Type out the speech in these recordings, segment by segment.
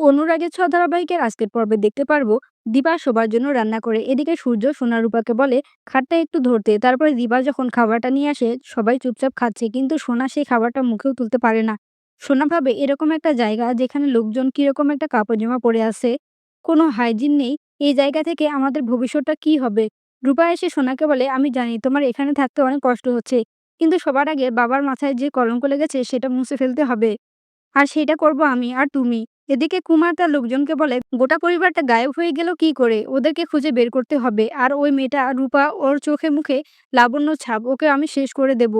অনুরাগের ছ ধারাবাহিকের আজকের পর্বে দেখতে পারব দিবা সবার জন্য রান্না করে, এদিকে সূর্য সোনারূপাকে বলে, খাটটা একটু ধরতে। তারপরে দিবা যখন খাবারটা নিয়ে আসে, সবাই চুপচাপ খাচ্ছে, কিন্তু সোনা সেই খাবারটা মুখেও তুলতে পারে না। সোনা ভাবে, এরকম একটা জায়গা যেখানে লোকজন কীরকম একটা কাপড় জামা পরে আছে, কোনো হাইজিন নেই, এই জায়গা থেকে আমাদের ভবিষ্যৎটা কি হবে? রূপা এসে সোনাকে বলে, আমি জানি তোমার এখানে থাকতে অনেক কষ্ট হচ্ছে, কিন্তু সবার আগে বাবার মাথায় যে কলঙ্ক লেগেছে, সেটা মুছে ফেলতে হবে। আর সেটা করব আমি, আর তুমি। এদিকে কুমার তার লোকজনকে বলে, গোটা পরিবারটা গায়েব হয়ে গেল কি করে? ওদেরকে খুঁজে বের করতে হবে। আর ওই মেয়েটা রূপা ওর চোখে মুখে লাবণ্য ছাপ, ওকে আমি শেষ করে দেব।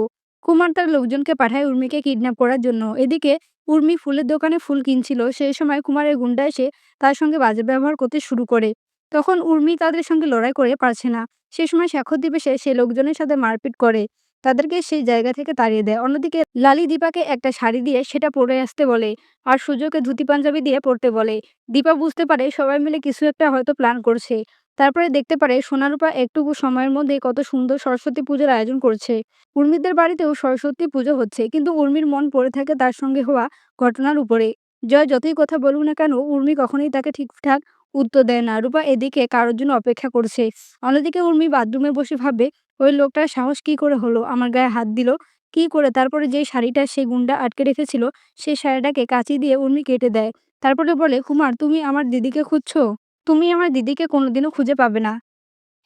কুমার তার লোকজনকে পাঠায় উর্মিকে কিডন্যাপ করার জন্য। এদিকে উর্মি ফুলের দোকানে ফুল কিনছিল। সেই সময় কুমারের গুন্ডা এসে তার সঙ্গে বাজে ব্যবহার করতে শুরু করে। তখন উর্মি তাদের সঙ্গে লড়াই করে পারছে না। সে সময় স্বাক্ষর দিবসে সে লোকজনের সাথে মারপিট করে। তাদেরকে সেই জায়গা থেকে তাড়িয়ে দেয়। অন্যদিকে লালি দীপাকে একটা শাড়ি দিয়ে সেটা পরে আসতে বলে আর সূর্যকে ধুতি পাঞ্জাবি দিয়ে পড়তে বলে। দীপা বুঝতে পারে সবাই মিলে কিছু একটা হয়তো প্ল্যান করছে। তারপরে দেখতে পারে সোনারূপা একটুকু সময়ের মধ্যে কত সুন্দর সরস্বতী পুজোর আয়োজন করছে। উর্মিদের বাড়িতেও সরস্বতী পুজো হচ্ছে, কিন্তু উর্মির মন পড়ে থাকে তার সঙ্গে হওয়া ঘটনার উপরে। জয় যতই কথা বলুক না কেন, উর্মি কখনোই তাকে ঠিকঠাক উত্তর দেয় না। রূপা এদিকে কারোর জন্য অপেক্ষা করছে। অন্যদিকে উর্মি বাথরুমে বসে ভাবে, ওই লোকটার সাহস কি করে হলো? আমার গায়ে হাত দিল। কি করে? তারপরে যে শাড়িটা সেই গুন্ডা আটকে রেখেছিল, সেই শাড়িটাকে কাঁচি দিয়ে উর্মি কেটে দেয়। তারপরে বলে কুমার তুমি আমার দিদিকে খুঁজছো? তুমি আমার দিদিকে কোনোদিনও খুঁজে পাবে না।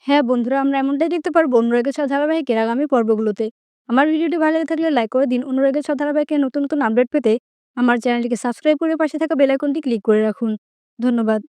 হ্যাঁ বন্ধুরা, আমরা এমনটাই দেখতে পারব অনুরাগের সাথে ধারাবাহিকের আগামী পর্বগুলোতে। আমার ভিডিওটি ভালো লেগে থাকলে লাইক করে দিন। অনুরাগের সাথে ধারাবাহিকের নতুন নতুন আপডেট পেতে আমার চ্যানেলটিকে সাবস্ক্রাইব করে পাশে থাকা বেল আইকনটি ক্লিক করে রাখুন। ধন্যবাদ।